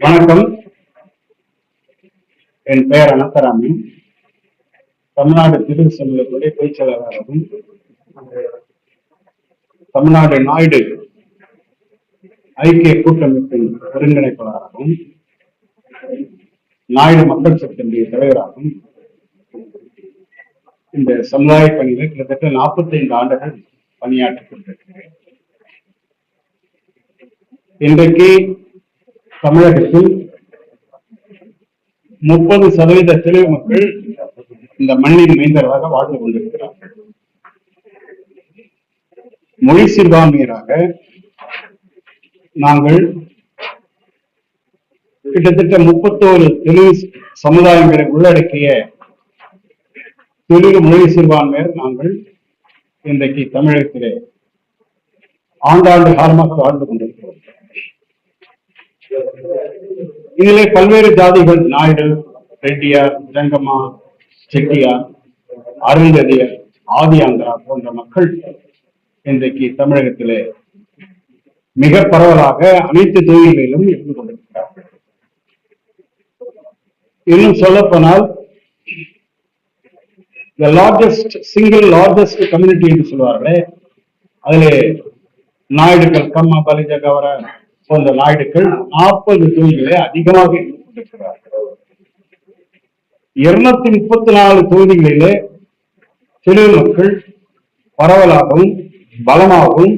வணக்கம். என் பெயர் அனந்தராமன். தமிழ்நாடு திரு சமூகத்துடைய பேச்சாளராகவும் தமிழ்நாடு நாயுடு ஐக்கிய கூட்டமைப்பின் ஒருங்கிணைப்பாளராகவும் நாயுடு மக்கள் சக்தியினுடைய தலைவராகவும் இந்த சமுதாய பணியில கிட்டத்தட்ட 45 ஆண்டுகள் பணியாற்றிக் கொண்டிருக்கிறேன். இன்றைக்கு தமிழகத்தில் முப்பது சதவீத தெளிவு மக்கள் இந்த மண்ணின் மைந்தர்களாக வாழ்ந்து கொண்டிருக்கிறார்கள். மொழி சிறுபான்மையராக நாங்கள் கிட்டத்தட்ட முப்பத்தோரு தெலுங்கு சமுதாயங்களை உள்ளடக்கிய தெலுங்கு மொழி சிறுபான்மையர் நாங்கள் இன்றைக்கு தமிழகத்திலே ஆண்டாண்டு காலமாக வாழ்ந்து கொண்டிருக்கிறோம். இதிலே பல்வேறு ஜாதிகள் நாயுடு ரெட்டியார் ஜங்கம்மா செட்டியார் அருந்ததியர் ஆதியாந்திரா போன்ற மக்கள் இன்றைக்கு தமிழகத்திலே மிக பரவலாக அனைத்து தொழில்களிலும் இருந்து கொண்டிருக்கிறார்கள். இன்னும் சொல்லப்போனால் the largest single largest community என்று சொல்வார்களே அதிலே நாயுடுகள் கம்மா பலிஜ கவர போன்ற நாடுகள் நாற்பது தொகுதிகளை அதிகமாக இருநூத்தி முப்பத்தி நாலு தொகுதிகளிலே தெலுங்கு மக்கள் பரவலாகவும் பலமாகவும்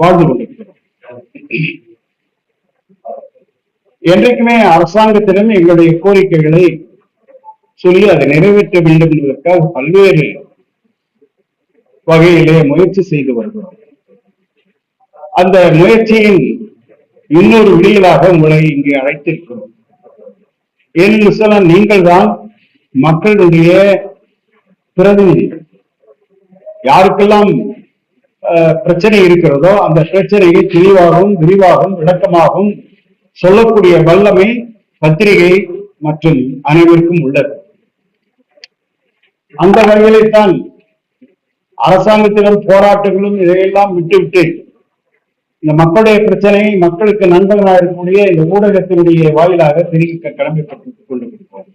வாழ்ந்து கொண்டிருக்கிறோம். என்றைக்குமே அரசாங்கத்திடம் எங்களுடைய கோரிக்கைகளை சொல்லி அதை நிறைவேற்ற வேண்டும் என்பதற்காக பல்வேறு வகையிலே முயற்சி செய்து வருகிறோம். அந்த முயற்சியின் இன்னொரு விடியலாக உங்களை இங்கே அழைத்திருக்கிறோம். ஏனென்று சொல்ல நீங்கள் தான் மக்களுடைய பிரதிநிதிகள் யாருக்கெல்லாம் பிரச்சனை இருக்கிறதோ அந்த பிரச்சனையை தெளிவாகவும் விரிவாகவும் விளக்கமாகவும் சொல்லக்கூடிய வல்லமை பத்திரிகை மற்றும் அனைவருக்கும் உள்ளது. அந்த வகையில்தான் அரசாங்கத்திடம் போராட்டங்களும் இதையெல்லாம் விட்டுவிட்டு இந்த மக்களுடைய பிரச்சனையை மக்களுக்கு நண்பர்களாக இருக்கக்கூடிய இந்த ஊடகத்தினுடைய வாயிலாக தெரிவிக்க கடமைப்பட்டுக் கொண்டிருக்கிறோம்.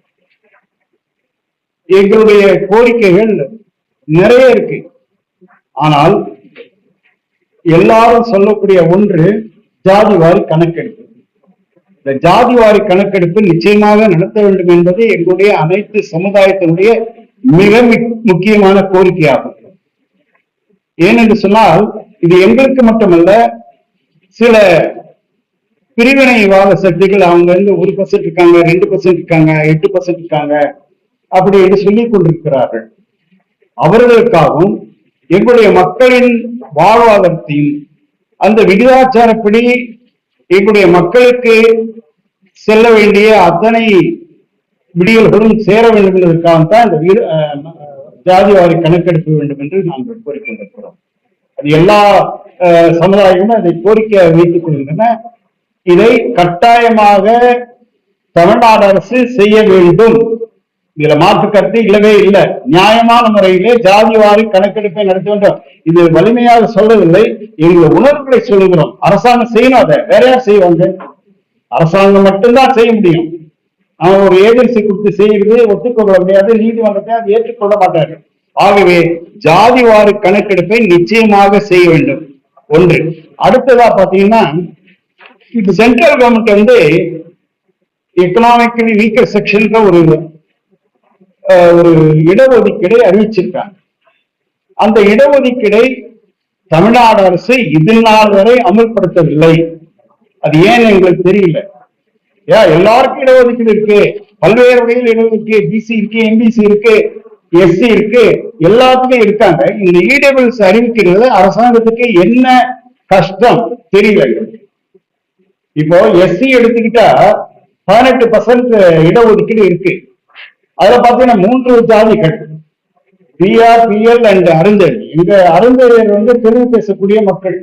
எங்களுடைய கோரிக்கைகள் நிறைய இருக்கு. ஆனால் எல்லாரும் சொல்லக்கூடிய ஒன்று ஜாதிவாரி கணக்கெடுப்பு. இந்த ஜாதிவாரி கணக்கெடுப்பு நிச்சயமாக நடத்த வேண்டும் என்பது எங்களுடைய அனைத்து சமுதாயத்தினுடைய மிக முக்கியமான கோரிக்கையாகும். ஏனென்று சொன்னால் இது எங்களுக்கு மட்டுமல்ல சில பிரிவினைவாத சக்திகள் அவங்க வந்து ஒரு பர்சன்ட் இருக்காங்க ரெண்டு பர்சன்ட் இருக்காங்க எட்டு பர்சன்ட் இருக்காங்க அப்படி என்று சொல்லிக் கொண்டிருக்கிறார்கள். அவர்களுக்காகவும் எங்களுடைய மக்களின் வாழ்வாதாரத்தையும் அந்த விகிதாச்சாரப்படி எங்களுடைய மக்களுக்கு செல்ல வேண்டிய அத்தனை விடியல்களும் சேர வேண்டும் என்பதற்காகத்தான் இந்த வீடு அஹ், ஜாதிவாரி கணக்கெடுக்க வேண்டும் என்று நாங்கள் கோரிக்கொண்டிருக்கிறோம். அது எல்லா சமுதாயம் சமுதாயமும் அதை கோரிக்கை வைத்துக் கொள்கின்றன. இதை கட்டாயமாக தமிழ்நாடு அரசு செய்ய வேண்டும். இதுல மாற்று கருத்து இல்லவே இல்லை. நியாயமான முறையிலே ஜாதிவாரி கணக்கெடுப்பை நடத்த வேண்டும். இது வலிமையாக சொல்லவில்லை எங்கள் உணர்வுகளை சொல்லுகிறோம் அரசாங்கம் செய்யணும் அதை. வேற யார் செய்வாங்க? அரசாங்கம் மட்டும்தான் செய்ய முடியும். அவன் ஒரு ஏஜென்சி கொடுத்து செய்கிறது ஒத்துக்கொள்ள முடியாது நீதிமன்றத்தை அதை ஏற்றுக்கொள்ள மாட்டார்கள். ஆகவே ஜாதிவாரி கணக்கெடுப்பை நிச்சயமாக செய்ய வேண்டும். ஒன்று. அடுத்ததா பாத்தீங்கன்னா இப்ப சென்ட்ரல் கவர்மெண்ட் வந்து எக்கனாமிக்கலி வீக்கர் செக்ஷன் ஒரு ஒரு இடஒதுக்கீடை அறிவிச்சிருக்காங்க. அந்த இடஒதுக்கீடை தமிழ்நாடு அரசு இது நாள் வரை அமல்படுத்தவில்லை. அது ஏன் எங்களுக்கு தெரியல. ஏன் எல்லாருக்கும் இடஒதுக்கீடு இருக்கு. பல்வேறு வகையில் இடஒதுக்கீடு பிசி இருக்கு எம்பிசி இருக்கு. எஸ்சி இருக்கு எல்லாத்துக்கும் இருக்காங்க. இந்த இடபிள்ஸ் அறிவிக்கிறது அரசாங்கத்துக்கு என்ன கஷ்டம் தெரியல இப்போ எஸ்சி எடுத்துக்கிட்டா பதினெட்டு பர்சன்ட் இடஒதுக்கீடு இருக்கு. அதுல பாத்தீங்கன்னா மூன்று ஜாதிகள். PR PL and Arunthathi. இந்த அருந்ததியர் வந்து தெலுங்கு பேசக்கூடிய மக்கள்.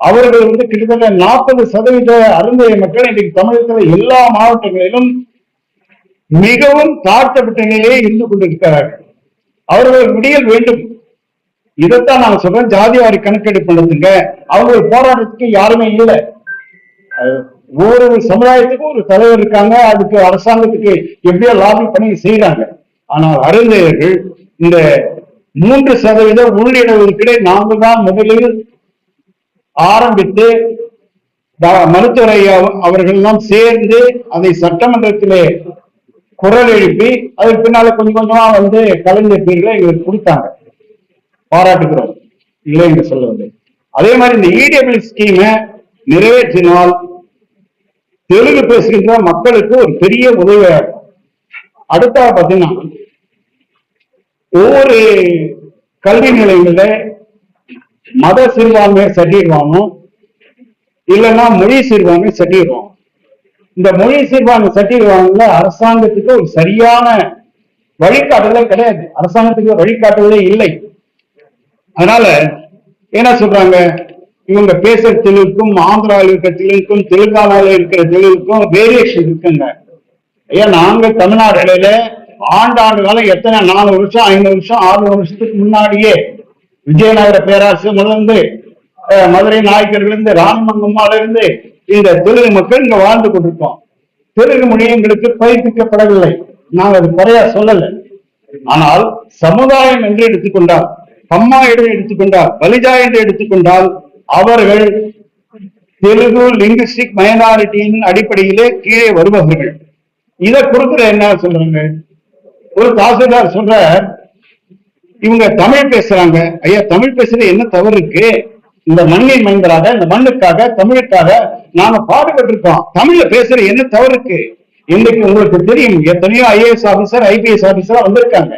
அவர்கள் வந்து கிட்டத்தட்ட நாற்பது சதவீத அருந்ததிய மக்கள் இன்றைக்கு தமிழகத்தில் எல்லா மாவட்டங்களிலும் மிகவும் தாழ்த்தப்பட்ட நிலையே இருந்து கொண்டிருக்கிறார்கள். அவர்கள் விடியல் வேண்டும். இதைத்தான் நான் சொல்றேன் ஜாதிவாரி கணக்கெடுப்பு நடத்துங்க. அவங்க போராட்டத்துக்கு யாருமே இல்லை. ஒவ்வொரு சமுதாயத்துக்கும் ஒரு தலைவர் இருக்காங்க அதுக்கு அரசாங்கத்துக்கு எப்படியோ லாபி பண்ணி செய்யறாங்க ஆனால் அருந்தையர்கள் இந்த மூன்று சதவீத உள்ளிடஒதுக்கீடை நாங்கள் தான் முதலில் ஆரம்பித்து மருத்துவரை அவர்கள் எல்லாம் சேர்ந்து அதை சட்டமன்றத்திலே குரல் எழுப்பி அதுக்கு பின்னால கொஞ்சம் கொஞ்சமா வந்து கலைஞர் பேர்ல எங்களுக்கு கொடுத்தாங்க. பாராட்டுகிறோம் இல்லை என்று சொல்லுவது அதே மாதிரி இந்த இடபிள் ஸ்கீமை நிறைவேற்றினால் தெலுங்கு பேசுகின்ற மக்களுக்கு ஒரு பெரிய உதவியாக இருக்கும். அடுத்தா பார்த்தீங்கன்னா ஒவ்வொரு கல்வி நிலையங்கள்ல மத சிறுபான்மையை சட்டிடுவானும் இல்லைன்னா மொழி சிறுபான்மை சட்டிடுவோம் இந்த மொழி சிறுபான்மை சட்டிடுவாங்கல அரசாங்கத்துக்கு ஒரு சரியான வழிகாட்டுதலே கிடையாது. அரசாங்கத்துக்கு வழிகாட்டுதலே இல்லை. அதனால என்ன சொல்றாங்க? இவங்க பேசுற தெலுங்குக்கும் ஆந்திராவில் இருக்கிற தெலுங்குக்கும் தெலுங்கானாவில் இருக்கிற தெலுங்குக்கும் வேரியேஷன் இருக்குங்க. ஐயா நாங்க தமிழ்நாடுல ஆண்டாண்டு காலம் எத்தனை? நாலு வருஷம் ஐநூறு வருஷம் ஆறுநூறு வருஷத்துக்கு முன்னாடியே விஜயநகர பேராசு முதல்ந்து மதுரை நாயக்கர்கள் இருந்து ராமங்கம்மால இருந்து இந்த தெலுங்கு மக்கள் இங்க வாழ்ந்து கொண்டிருக்கோம். தெலுங்கு மொழி எங்களுக்கு பயிற்சிக்கப்படவில்லை நாங்கள் அது குறையா சொல்லல. ஆனால் சமுதாயம் என்று எடுத்துக்கொண்டால் பம்மா என்று எடுத்துக்கொண்டால் பலிஜா என்று எடுத்துக்கொண்டால் அவர்கள் தெலுங்கு லிங்குஸ்டிக் மைனாரிட்டியின் அடிப்படையிலே கீழே வருபவர்கள். இதை கொடுக்குற என்ன சொல்றாங்க? ஒரு தாசில்தார் சொல்ற இவங்க தமிழ் பேசுறாங்க. ஐயா தமிழ் பேசுறது என்ன தவறு இருக்கு? இந்த மண்ணின் மைந்தராக இந்த மண்ணுக்காக தமிழுக்காக நாம பாடுபட்டு இருக்கோம் தமிழ்ல பேசுற என்ன தவறு இருக்கு இன்னைக்கு உங்களுக்கு தெரியும் எத்தனையோ ஐஏஎஸ் ஆபீசர் ஐபிஎஸ் ஆபீசர் வந்திருக்காங்க.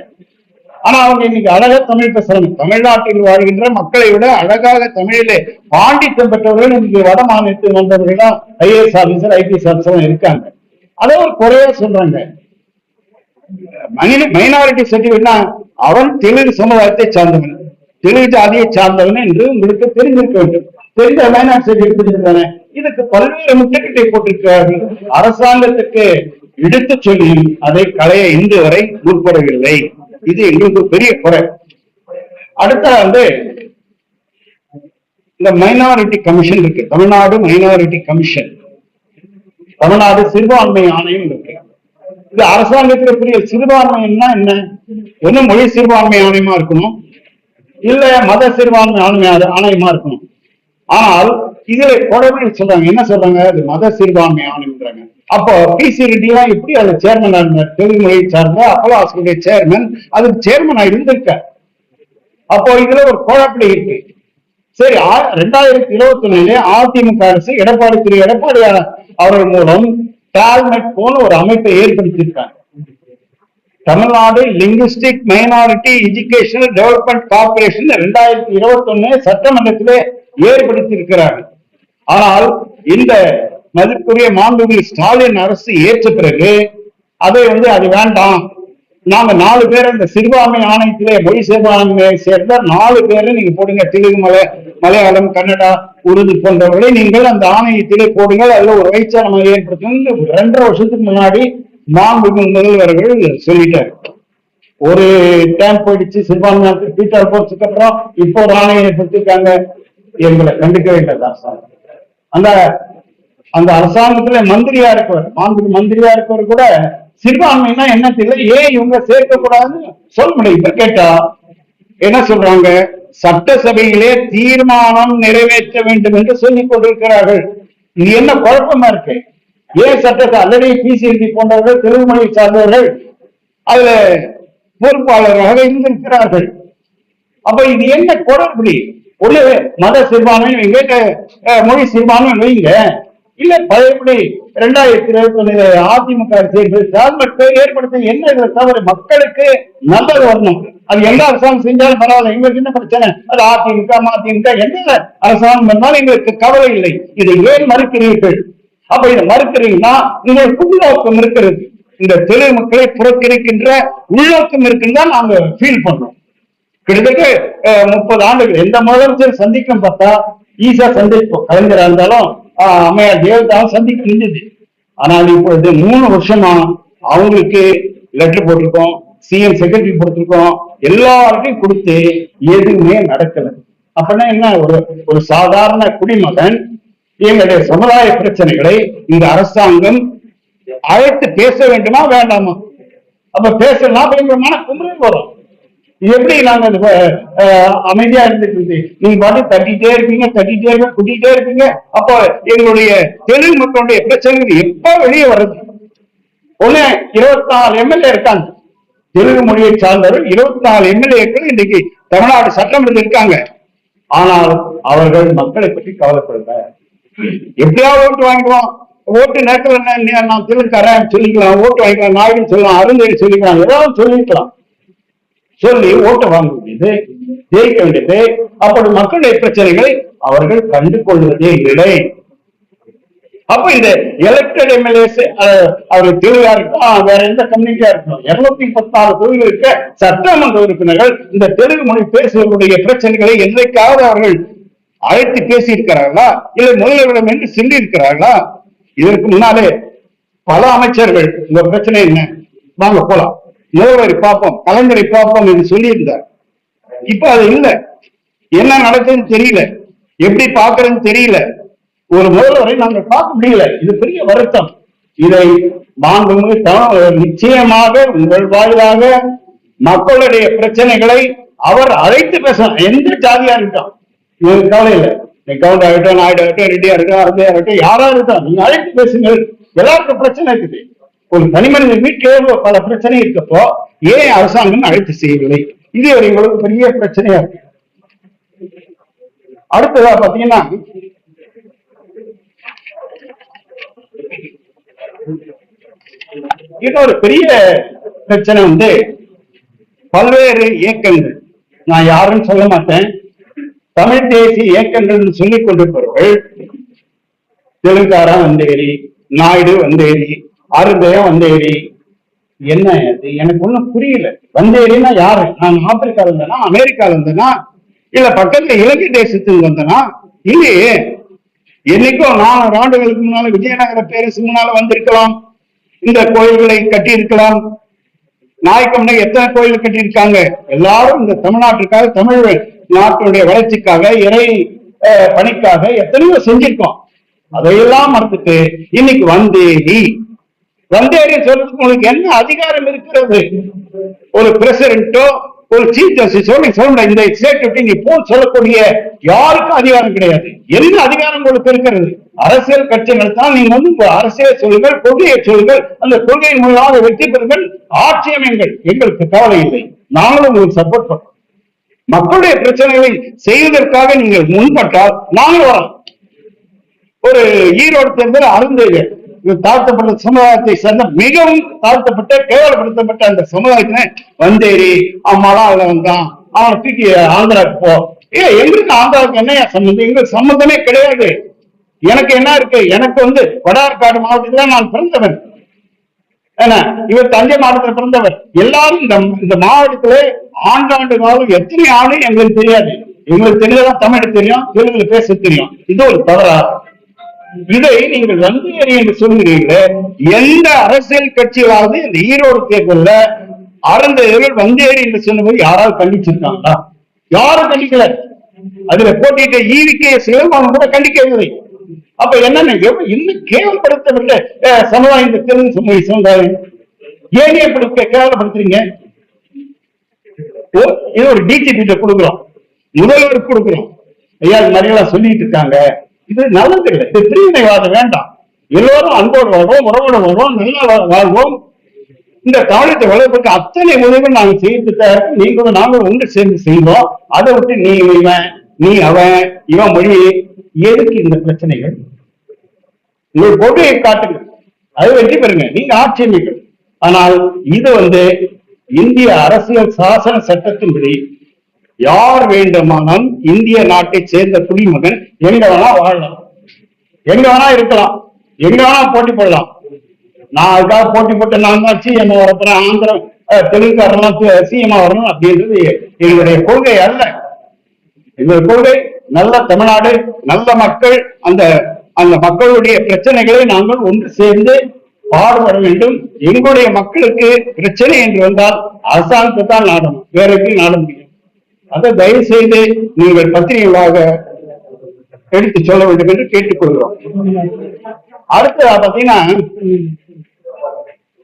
ஆனா அவங்க இன்னைக்கு அழகா தமிழ் பேசுறாங்க. தமிழ்நாட்டில் வாழ்கின்ற மக்களை விட அழகாக தமிழிலே பாண்டித்தம் பெற்றவர்கள் இன்னைக்கு வட மாநிலத்தில் வந்தவர்கள் தான் ஐஏஎஸ் ஆபீசர் ஐபிஎஸ் ஆபீசர் இருக்காங்க. அதை ஒரு குறையா சொல்றாங்க. மைனாரிட்டி சர்டிபிகேட்னா அவன் தெலுங்கு சமுதாயத்தை சார்ந்தவன். தெலுங்கு ஜாதியை சார்ந்தவன் என்று உங்களுக்கு தெரிஞ்சிருக்க வேண்டும். தெரிந்த மைனாரிட்டி சர்டிபிகேட் தானே இதுக்கு பல்வேறு முட்டுக்கட்டை போட்டிருக்கிறார்கள். அரசாங்கத்துக்கு எடுத்து சொல்லியும் அதை களைய இன்று வரை முற்படவில்லை. இது எங்களுக்கு பெரிய குறை. அடுத்த வந்து இந்த மைனாரிட்டி கமிஷன் இருக்கு. தமிழ்நாடு மைனாரிட்டி கமிஷன் தமிழ்நாடு சிறுபான்மை ஆணையம் இருக்கு. இது அரசாங்கத்துக்கு புரிய சிறுபான்மைன்னா என்ன? ஒண்ணு மொழி சிறுபான்மை ஆணையமா இருக்கணும். இல்ல மத சிறுபான்மை ஆணைய ஆணையமா இருக்கணும். ஆனால் இதுல குறைவு சொல்றாங்க. என்ன சொல்றாங்க? அது மத சிறுபான்மை ஆணையம்ன்றாங்க அப்போ பிசி ரெட்டி எல்லாம் எப்படி அது சேர்மன் இருந்தார் தெலுங்கு மொழியை சார்ந்த அப்போலோ ஹாஸ்பிட்டல் சேர்மன் அதுக்கு சேர்மனா இருந்திருக்கார். அப்போ இதுல ஒரு குழப்படி இருக்கு. சரி ரெண்டாயிரத்தி இருபத்தி ஒண்ணுல அதிமுக அரசு எடப்பாடி திரு. எடப்பாடி அவர்கள் மூலம் டால்மெட் போன ஒரு அமைப்பை ஏற்படுத்தியிருக்காங்க Tamil Nadu linguistic minority educational development corporation ரெண்டாயிரத்தி இருபத்தி ஒன்னு சட்டமன்றத்திலே ஏற்படுத்தி இருக்கிறார்கள் ஆனால் இந்த மதிப்புரிய மாண்புமிகு ஸ்டாலின் அரசு ஏற்ற பிறகு அதை வந்து அது வேண்டாம். நாங்க நாலு பேர் இந்த சிறுபான்மை ஆணையத்திலே மொழி சிறுபான்மையை சேர்ந்த நாலு பேரை நீங்க போடுங்க. தெலுங்கு மலை மலையாளம் கன்னடா உருது போன்றவர்களை நீங்கள் அந்த ஆணையத்திலே போடுங்கள். அதுல ஒரு வைச்சாரமை ஏற்படுத்தும். ரெண்டரை வருஷத்துக்கு முன்னாடி மாண்புமிகு முதல்வர்கள் சொல்லிட்டாரு. ஒரு டைம் போயிடுச்சு சிறுபான்மை பீட்டர் போர்ஸுக்கு அப்புறம் இப்போ ஒரு ஆணையம் ஏற்படுத்திருக்காங்க எங்களை கண்டுக்க வேண்டியது அரசாங்கம் அந்த அந்த அரசாங்கத்துல மந்திரியா இருக்கவர் மாண்பு மந்திரியா இருக்கவர் கூட சிறுபான்மைன்னா என்ன தெரியல ஏன் இவங்க சேர்க்க கூடாதுன்னு சொல்ல முடியும் இப்ப கேட்டா என்ன சொல்றாங்க? சட்டசபையிலே தீர்மானம் நிறைவேற்ற வேண்டும் என்று சொல்லிக் கொண்டிருக்கிறார்கள். இது என்ன குழப்பமா இருக்கு? ஏன் சட்டத்தை ஆல்ரெடி பிசிஎல்டி போன்றவர்கள் தெலுங்கு மொழியை சார்ந்தவர்கள் அதுல பொறுப்பாளராக இருந்திருக்கிறார்கள். அப்ப இது என்ன குளறுபடி ஒரு மத சிறுபான்மை வைங்க மொழி சிறுபான்மை வைங்க. இல்ல பழையபடி ரெண்டாயிரத்தி இருபத்தி ஒண்ணுல அதிமுக சேர்ந்து ஏற்படுத்த என்ன இதை தவறு மக்களுக்கு நல்லது வரணும்? அது எந்த அரசாங்கம் செஞ்சாலும் பரவாயில்ல. எங்களுக்கு என்ன பிரச்சனை? அது அதிமுக மதிமுக எந்த அரசாங்கம் பண்ணாலும் எங்களுக்கு கவலை இல்லை. இதை ஏன் மறுக்கிறீர்கள்? அப்ப இதை மறுக்கிறீங்கன்னா உங்களுக்கு உள்நோக்கம் இருக்கிறது. இந்த தொழில் மக்களை புறக்கணிக்கின்ற உள்நோக்கம் இருக்குன்னு தான் நாங்க ஃபீல் பண்றோம். கிட்டத்தட்ட முப்பது ஆண்டுகள். எந்த முதலமைச்சர் சந்திக்கும் பார்த்தா ஈஸியா சந்திப்போம். கலைஞரா இருந்தாலும் ஆஹ், அம்மையார் ஜெயலலிதாவும் சந்திக்க முடிஞ்சது ஆனால் இப்பொழுது மூணு வருஷமா அவங்களுக்கு லெட்டர் போட்டிருக்கோம் சிஎம் செக்ரட்டரி கொடுத்திருக்கோம் எல்லாருக்கும் கொடுத்து எதுவுமே நடக்கல. அப்படின்னா என்ன? ஒரு ஒரு சாதாரண குடிமகன் எங்களுடைய சமுதாய பிரச்சனைகளை இந்த அரசாங்கம் அழைத்து பேச வேண்டுமா வேண்டாமா? அப்ப பேசலாம் அப்ப எங்க வரும். எப்படி நாங்க அது, அஹ், அமைதியா இருந்துட்டு இருந்து நீங்க பாட்டு தட்டிட்டே இருப்பீங்க தட்டிட்டே இருப்பீங்க குட்டிட்டே இருப்பீங்க. அப்போ எங்களுடைய தெலுங்கு மக்களுடைய பிரச்சனைகள் எப்ப வெளியே வருது? ஒண்ணு இருபத்தி நாலு எம்எல்ஏ இருக்காங்க. தெலுங்கு மொழியை சார்ந்தவர்கள் இருபத்தி நாலு எம்எல்ஏக்கள் இன்னைக்கு தமிழ்நாடு சட்டமன்றத்தில் இருக்காங்க. ஆனால் அவர்கள் மக்களை பற்றி கவலைப்படல. எப்படியாவது ஓட்டு வாங்கிடுவோம் ஓட்டு நேரத்தில் நான் நீ- நான் சொல்லிக்கலாம். ஓட்டு வாங்கிக்கலாம் நாயுடு சொல்லலாம் அருந்தேடி சொல்லிக்கலாம் ஏதாவது சொல்லிக்கலாம் சொல்லி ஓட்டு வாங்க வேண்டியது ஜெயிக்க வேண்டியது. அப்படி மக்களுடைய பிரச்சனைகளை அவர்கள் கண்டு கொள்வதே இல்லை. அப்ப இந்த எலெக்டட் எம்எல்ஏஸ் அவர் தெளிவா இருக்கட்டும் வேற எந்த கம்யூனிட்டியா இருக்கணும்? இருநூத்தி பத்தாறு தொகுதிகள் இருக்க சட்டமன்ற உறுப்பினர்கள் இந்த தெலுங்கு மொழி பேசுவதற்குடைய பிரச்சனைகளை என்றைக்காவது அவர்கள் அழைத்து பேசி இருக்கிறார்களா இல்லை முதல்வரிடம் என்று சென்று இருக்கிறார்களா இதற்கு முன்னாலே பல அமைச்சர்கள் இந்த பிரச்சனை என்ன? வாங்க போலாம். முதல்வரை பார்ப்போம் கலைஞரை பார்ப்போம் என்று சொல்லியிருந்தார். இப்ப அது இல்ல. என்ன நடக்குதுன்னு தெரியல. எப்படி பாக்குறதுன்னு தெரியல. ஒரு முதல்வரை நாங்கள் பார்க்க முடியல. இது பெரிய வருத்தம். இதை நாங்கள் நிச்சயமாக உங்கள் வாயிலாக மக்களுடைய பிரச்சனைகளை அவர் அழைத்து பேச எந்த ஜாதியா இருக்கட்டும் எனக்கு கவலை இல்லை. நீ கவுண்ட் ஆகட்டும் நாயுடு ஆகட்டும் ரெட்டியா இருக்கட்டும் அரபியா இருக்கட்டும் யாரா இருக்கட்டும் நீங்க அழைத்து பேசுங்கள். எல்லாருக்கும் பிரச்சனை இருக்குது. ஒரு தனி மனிதன் வீட்டிலே பல பிரச்சனை இருக்கப்போ ஏன் அரசாங்கம் அழைத்து செய்யவில்லை? இது ஒரு எங்களுக்கு பெரிய பிரச்சனையா இருக்கு. அடுத்ததா பாத்தீங்கன்னா இன்னொரு பெரிய பிரச்சனை வந்து பல்வேறு இயக்கங்கள். நான் யாருன்னு சொல்ல மாட்டேன். தமிழ் தேசிய இயக்கங்கள் சொல்லிக் கொண்டிருப்பவர்கள் தெலுங்காரா வந்தேரி நாயுடு வந்தேரி அருந்தயம் வந்தேரி என்ன அது எனக்கு ஒண்ணும் புரியல. வந்தேரின்னா யாரு? நான் ஆப்பிரிக்கால இருந்தேனா அமெரிக்கால இருந்தேனா இல்ல பக்கத்துல இலங்கை தேசத்துக்கு வந்தனா? இல்லையே. என்னைக்கும் நாலு ஆண்டுகளுக்கு முன்னால விஜயநகர பேரரசு முன்னால வந்திருக்கலாம். இந்த கோயில்களை கட்டியிருக்கலாம். நாயக்கம்னா எத்தனை கோயில் கட்டியிருக்காங்க? எல்லாரும் இந்த தமிழ்நாட்டுக்காக தமிழ் நாட்டுடைய வளர்ச்சிக்காக இறை அஹ், பணிக்காக எத்தனையோ செஞ்சிருக்கோம். அதையெல்லாம் மறந்துட்டு இன்னைக்கு வந்தேரி வந்தேரி சொல்றதுக்கு உங்களுக்கு என்ன அதிகாரம் இருக்கிறது? ஒரு பிரசிடென்ட்டோ ஒரு சீஃப் ஜஸ்டிஸோ நீ சொல்ல இந்த ஸ்டேட் நீ போ சொல்லக்கூடிய யாருக்கும் அதிகாரம் கிடையாது? என்ன அதிகாரம் உங்களுக்கு இருக்கிறது? அரசியல் கட்சிகள் தான் நீங்க வந்து அரசியல் சொல்லுங்கள் கொள்கையை சொல்லுங்கள் அந்த கொள்கையின் மூலமாக வெற்றி பெறுங்கள் ஆட்சி அமையுங்கள். எங்களுக்கு கவலை இல்லை. நாங்களும் உங்களுக்கு சப்போர்ட் பண்றோம். மக்களுடைய பிரச்சனைகளை செய்வதற்காக நீங்கள் முன்பட்டால் நாங்கள் வரோம். ஒரு ஈரோடு தேர்தல் அருந்தேங்க தாழ்த்தப்பட்ட சமுதாயத்தை சேர்ந்த மிகவும் தாழ்த்தப்பட்ட கேவலப்படுத்தப்பட்ட அந்த சமுதாயத்தின வந்தேரி அம்மாலாம் அதுல வந்தான். அவனை தூக்கி ஆந்திராவுக்கு போ. ஏ எங்களுக்கு ஆந்திராவுக்கு என்னையா சம்பந்தம் எங்களுக்கு சம்பந்தமே கிடையாது. எனக்கு என்ன இருக்கு? எனக்கு வந்து வடார்காடு மாவட்டத்தில் நான் பிறந்தவன். இவர் தஞ்சை மாவட்டத்தில் பிறந்தவர். எல்லாரும் இந்த இந்த மாவட்டத்திலே ஆண்டாண்டு காலம் எத்தனை ஆண்டு எங்களுக்கு தெரியாது. எங்களுக்கு தெரிஞ்சதான் தமிழ் தெரியும் தெலுங்குல பேச தெரியும். இது ஒரு தவறா இதை நீங்கள் வந்தேரி என்று சொல்கிறீர்களே? எந்த அரசியல் கட்சிகளாவது இந்த ஈரோடு தேர்தல்ல அறந்தவர்கள் வந்தேறி என்று சொன்னபோது யாராவது கண்டிச்சிருக்காங்களா? யாரும் கண்டிக்கல. அதுல போட்டியிட்ட ஈவிக்கே சிவபானம் கூட கண்டிக்கவில்லை. அப்ப என்னன்னு இன்னும் கேவலப்படுத்தவில்லை. அஹ், சமுதாயம் சமூக சமுதாயம்? ஏன் இப்படி கேவலப்படுத்துறீங்க? ஓ, இது ஒரு டிஜிபி கொடுக்குறோம். முதல்வர் கொடுக்குறோம். ஐயா இது மாதிரி எல்லாம் சொல்லிட்டு இருக்காங்க. இது நல்லது இல்லை இது பிரிவினைவாதம் வேண்டாம். எல்லோரும் அன்போடு வாழ்வோம் உறவோடு வாழ்வோம் நல்லா வாழ்வோம். இந்த தமிழத்தை வளர்ப்புக்கு அத்தனை உதவிகள் நாங்க செய்து நீங்களும் நாங்களும் ஒன்று சேர்ந்து செய்வோம். அதை விட்டு நீ இவன் நீ அவன் இவன் மொழி எதுக்கு இந்த பிரச்சனைகள்? உங்கள் கொள்கையை காட்டுங்க அது வெற்றி பெறுங்க. நீங்க ஆட்சி ஆனால் இது வந்து இந்திய அரசியல் சாசன சட்டத்தின்படி யார் வேண்டுமானாலும் இந்திய நாட்டை சேர்ந்த குடிமகன் எங்க வேணா வாழலாம். எங்க வேணா இருக்கலாம். எங்க வேணா போட்டி போடலாம். நான் அதுக்காக போட்டி போட்டு நான் தான் சிஎம் வரப்போறேன். ஆந்திரம் அஹ், தெலுங்குக்காரெல்லாம் வரணும் அப்படின்றது எங்களுடைய கொள்கை அல்ல. எங்கள் கொள்கை நல்ல தமிழ்நாடு நல்ல மக்கள் அந்த அந்த மக்களுடைய பிரச்சனைகளை நாங்கள் ஒன்று சேர்ந்து பாடுபட வேண்டும். எங்களுடைய மக்களுக்கு பிரச்சனை என்று வந்தால் அரசாங்கத்தை தான் நாடணும். வேற எப்படி நாட முடியும் அதை தயவு செய்து நீங்கள் பத்திரிகைகளாக எடுத்து சொல்ல வேண்டும் என்று கேட்டுக்கொள்கிறோம். அடுத்து பாத்தீங்கன்னா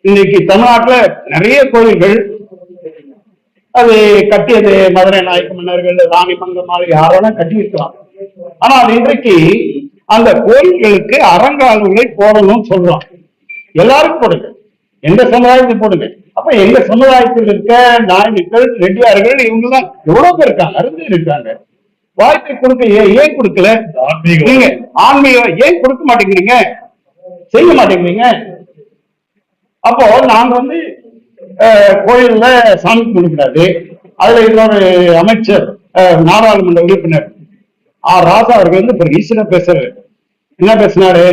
இன்னைக்கு தமிழ்நாட்டுல நிறைய கோயில்கள் அது கட்டியது மதுரை நாயக்க மன்னர்கள் ராணி மங்கம்மாள் யாரோனா கட்டி இருக்கலாம் ஆனால் இன்றைக்கு அந்த கோயில்களுக்கு அறங்காவல்களை போடணும்னு சொல்றோம் எல்லாருக்கும் போடுங்க. எந்த சமுதாயத்துக்கு போடுங்க. அப்ப எங்க சமுதாயத்தில் இருக்க நாயகர்கள் ரெட்டியார்கள் இவங்க எல்லாம் எவ்வளவு பேர் இருக்காங்க? அருந்து இருக்காங்க. வாய்ப்பை கொடுக்க ஏன் கொடுக்கல. நீங்க ஆன்மீகம் ஏன் கொடுக்க மாட்டேங்கிறீங்க? செய்ய மாட்டேங்கிறீங்க? அப்போ நாங்க வந்து கோயில்ல சாமி கும்பிடக்கூடாது அதுல இன்னொரு அமைச்சர் நாடாளுமன்ற உறுப்பினர். ஆ ராசா அவர்கள் வந்து இப்ப ரீசனா பேசுறாரு. என்ன பேசினாரு?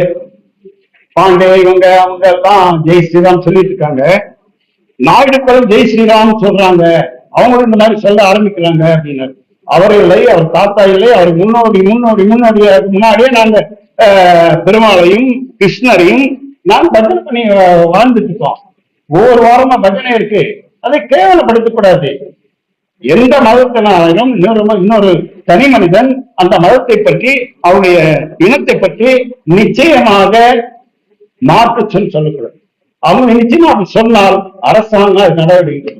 பாண்டே இவங்க அவங்க எல்லாம் ஜெய் ஸ்ரீராம் சொல்லிட்டு இருக்காங்க. நாயுடுக்களும் ஜெய் ஸ்ரீராம் சொல்றாங்க. அவங்களும் இந்த மாதிரி சொல்ல ஆரம்பிக்கிறாங்க அப்படின்னாரு. அவர் இல்லை அவர் தாத்தா இல்லை அவர் முன்னோடி முன்னோடி முன்னோடி. முன்னாடியே நாங்க பெருமாளையும் கிருஷ்ணரையும் நான் பஜனை பண்ணி வாழ்ந்துட்டு இருக்கோம் ஒவ்வொரு வாரமா பஜனை இருக்கு. அதை கேவலப்படுத்தக் கூடாது. எந்த மதத்தினாலும் இன்னொரு இன்னொரு தனி மனிதன் அந்த மதத்தை பற்றி அவருடைய இனத்தை பற்றி நிச்சயமாக மாற்று சொல் சொல்லக்கூடாது. அவங்க நிச்சயமா அப்படி சொன்னால் அரசாங்கம் நடவடிக்கை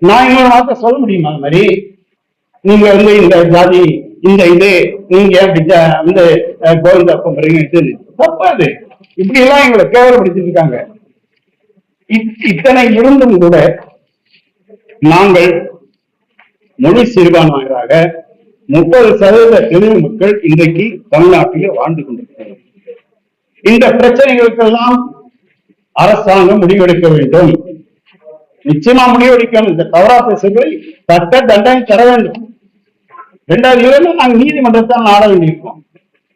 நான் இன்னொரு வார்த்தை சொல்ல முடியுமா அது மாதிரி? நீங்க வந்து இந்த ஜாதி இந்த இது நீங்க அப்படி ஜா- வந்து கோவிந்தப்பம் கோவிந்தா கும்பிடுறீங்க தப்பாது. இப்படி எல்லாம் எங்களை கேவலப்படுத்திட்டு இருக்காங்க. இத்தனை இருந்தும் கூட நாங்கள் மொழி சிறுபான்மையராக முப்பது சதவீத தெலுங்கு மக்கள் இன்றைக்கு தமிழ்நாட்டிலே வாழ்ந்து கொண்டிருக்கிறார்கள் இந்த பிரச்சனைகளுக்கெல்லாம் அரசாங்கம் முடிவெடுக்க வேண்டும். நிச்சயமா முடிவெடுக்கணும். இந்த தவறா பேசுகளை தட்ட தண்டனை தர வேண்டும். ரெண்டாவது இல்லைன்னா நாங்கள் நீதிமன்றத்தை நாட வேண்டியிருக்கோம்.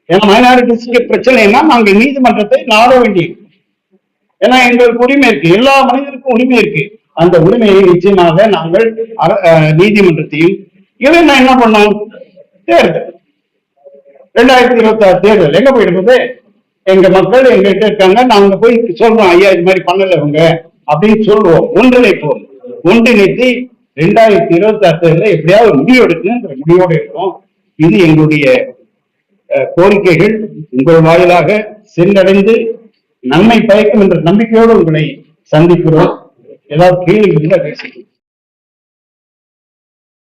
ஏன்னா மைனாரிட்டிஸ்க்கு பிரச்சனைனா நாங்கள் நீதிமன்றத்தை நாட வேண்டியிருக்கோம். ஏன்னா எங்களுக்கு உரிமை இருக்கு. எல்லா மனிதருக்கும் உரிமை இருக்கு. அந்த உரிமையை நிச்சயமாக நாங்கள் அஹ், நீதிமன்றத்தையும் இதை நான் என்ன பண்ணோம் தேர்தல். ரெண்டாயிரத்தி இருபத்தி ஆறு தேர்தல். எங்க போயிருக்குது எங்க மக்கள் எங்ககிட்ட இருக்காங்க. நாங்க போய் சொல்றோம் ஐயா இது மாதிரி பண்ணல இவங்க. அப்படின்னு சொல்லுவோம். ஒன்றிணைப்போம். ஒன்றிணைத்து ரெண்டாயிரத்தி இருபத்தி ஆறு தேர்தலில் எப்படியாவது முடிவு எடுக்கணுங்கிற முடிவோடு இருக்கும். இது எங்களுடைய அஹ், கோரிக்கைகள். உங்கள் வாயிலாக சென்றடைந்து நன்மை பயக்கும் என்ற நம்பிக்கையோடு உங்களை சந்திக்கிறோம். ஏதாவது கேள்வி இருந்தா